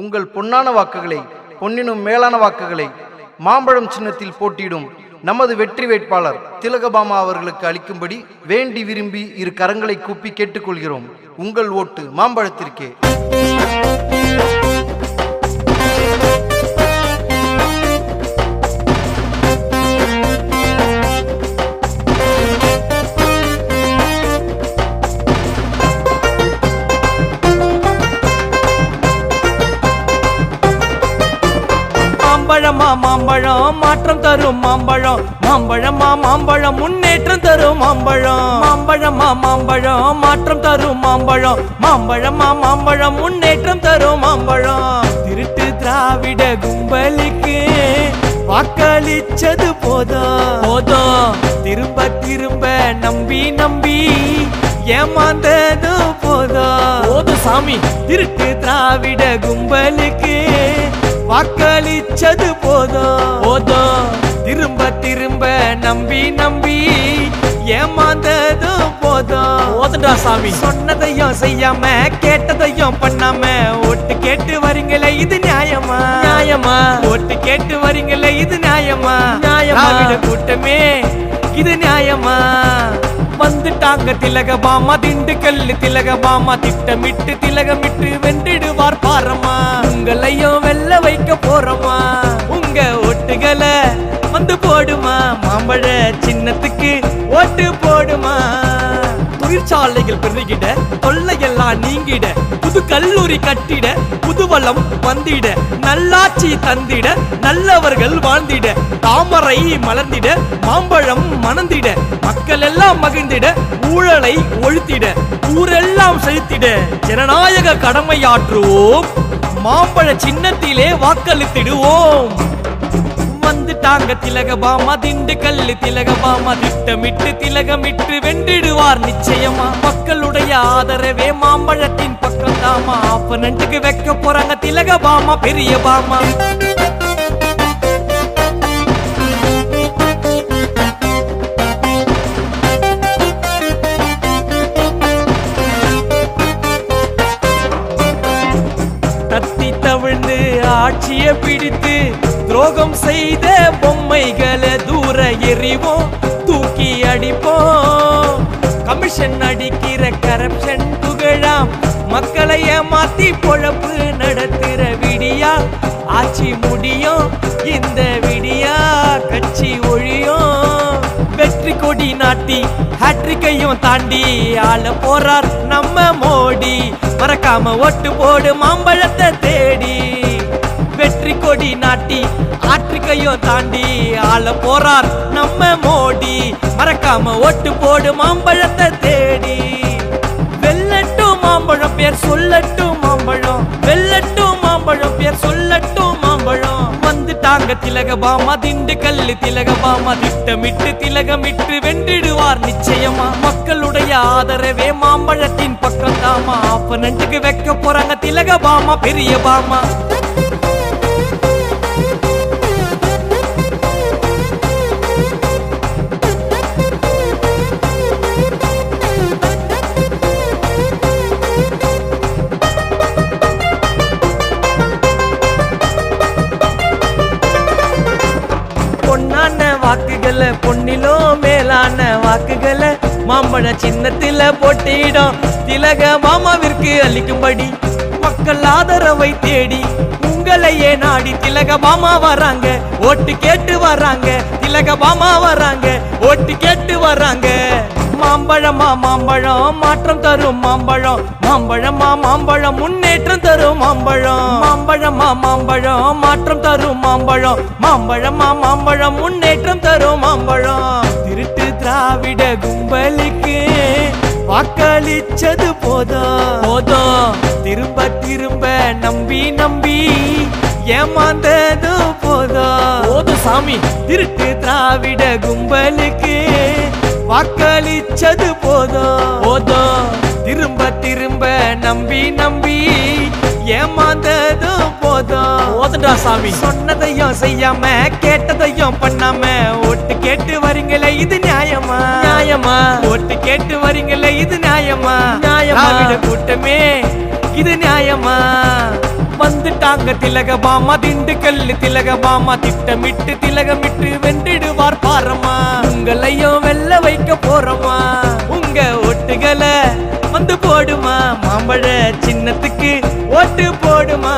உங்கள் பொன்னான வாக்குகளை பொன்னினும் மேலான வாக்குகளை மாம்பழம் சின்னத்தில் போட்டியிடும் நமது வெற்றி வேட்பாளர் திலகபாமா அவர்களுக்கு அளிக்கும்படி வேண்டி விரும்பி இரு கரங்களை கூப்பி கேட்டுக்கொள்கிறோம். உங்கள் ஓட்டு மாம்பழத்திற்கே. மாம்பழமா மாம்பழம் மாற்றம் தரும் மாம்பழம். மாம்பழமா மாம்பழம் முன்னேற்றம் தரும் மாம்பழம். மாம்பழமா மாம்பழம் மாற்றம் தரும் மாம்பழம். மாம்பழமா மாம்பழம் முன்னேற்றம் தரும் மாம்பழம். திருட்டு திராவிட கும்பலுக்கு வாக்களிச்சது போதும். போதும். திரும்ப திரும்ப நம்பி நம்பி ஏமாந்தது போதும். போதும் சாமி. திருட்டு திராவிட திரும்ப திரும்ப நம்பி நம்பி ஏமாந்ததும் போதும். போதுண்டா சாமி. சொன்னதையும் செய்யாம கேட்டதையும் பண்ணாம ஓட்டு கேட்டு வரீங்களே இது நியாயமா? நியாயமா? ஓட்டு கேட்டு வரீங்களே இது நியாயமா? நியாயமா? கூட்டமே இது நியாயமா? வந்துட்டாங்க திலகபாமா திண்டுக்கல்லு திலகபாமா திட்டமிட்டு திலகமிட்டு வென்றிடுவார் பாரமா உங்களையும் வெல்ல மாம்பழ சின்னத்துக்கு ஓட்டு போடுமா? தொழிற்சாலைகள் பெருகிட தொல்லையெல்லாம் நீங்கிட புது கல்லூரி கட்டிட புதுவளம் வந்திட நல்லாட்சி தந்திட நல்லவர்கள் வாழ்ந்திட தாமரை மலர்ந்திட மாம்பழம் மணந்திட மக்கள் எல்லாம் மகிழ்ந்திட ஊழலை ஒழுத்திட ஊரெல்லாம் செலுத்திட ஜனநாயக கடமையாற்றுவோம். மாம்பழ சின்னத்திலே வாக்களித்திடுவோம். வந்துட்டாங்க திலகபாமா திண்டுக்கல்லு திலகபாமா திட்டமிட்டு திலகமிட்டு வென்றிடுவார் நிச்சயமா. மக்களுடைய ஆதரவே மாம்பழத்தின் பக்கம் தாமா ஆப்பனண்ட்டுக்கு வைக்க போறாங்க திலகபாமா பெரிய பாமா ஆட்சிய பிடித்து துரோகம் செய்த பொம்மைகளை தூர எறிவோம் தூக்கி அடிப்போம். கமிஷன் அடிக்கிற கரப்ஷன் புகழாம் மக்களை ஏமாத்தி பொழப்பு நடத்துற விடியா ஆட்சி முடியும் இந்த விடியா கட்சி ஒழியும். வெற்றி கொடி நாட்டி ஹேட்ரிக்கையும் தாண்டி ஆள போறார் நம்ம மோடி. மறக்காம ஓட்டு போடு மாம்பழத்தை தேடி. வெற்றி கொடி நாட்டி ஆற்றிக்கையோ தாண்டி ஆள போறார் நம்ம மோடி. மறக்காம ஓட்டு போடு மாம்பழத்தை தேடி. வெல்லட்டும் மாம்பழம் பேர் சொல்லட்டும் மாம்பழம். வெல்லட்டும் மாம்பழம் பேர் சொல்லட்டும் மாம்பழம். வந்துட்டாங்க திலகபாமா திண்டுக்கல்லு திலகபாமா திட்டமிட்டு திலகமிட்டு வென்றிடுவார் நிச்சயமா. மக்களுடைய ஆதரவே மாம்பழத்தின் பக்கம் தாமா ஆப்பனண்ட்டுக்கு வைக்க போறாங்க திலகபாமா பெரிய பாமா வாக்குகளை பொன்னிலோ மேலான வாக்குகளை மாம்பழ சின்னத்தில போட்டியிடும். திலக மாமாவிற்கு அளிக்கும்படி மக்கள் ஆதரவை தேடி உங்களையே நாடி திலக மாமா வராங்க. ஓட்டு கேட்டு வராங்க. திலக மாமா வராங்க. ஓட்டு கேட்டு வராங்க. மாம்பழமா மாம்பழம் மாற்றம் தரும் மாம்பழம். மாம்பழமா மாம்பழம் முன்னேற்றம் தரும் மாம்பழம். மாம்பழமா மாம்பழம் மாற்றம் தரும் மாம்பழம். மாம்பழமா மாம்பழம் முன்னேற்றம் தரும் மாம்பழம். திருட்டு திராவிட கும்பலுக்கு வாக்களிச்சது போதும். போதும். திரும்ப திரும்ப நம்பி நம்பி ஏமாந்தது போதும். போதும் சாமி. திருட்டு திராவிட கும்பலுக்கு வாக்களிச்சது போதும் போதும் திரும்ப திரும்ப நம்பி நம்பி ஏமாந்ததும் போதும் போதுண்டா சாமி. சொன்னதையும் செய்யாம கேட்டதையும் பண்ணாம ஓட்டு கேட்டு வரீங்களே இது நியாயமா? நியாயமா? ஓட்டு கேட்டு வரீங்களே இது நியாயமா? நியாயமா? கூட்டமே இது நியாயமா? வந்துட்டாங்க திலகபாமா திண்டுக்கல்லு திலகபாமா திட்டமிட்டு திலகமிட்டு வென்றிடுவார் பாரமா உங்களையும் வெல்ல வைக்க போறோமா உங்க ஓட்டுகளை வந்து போடுமா. மாம்பழ சின்னத்துக்கு ஓட்டு போடுமா.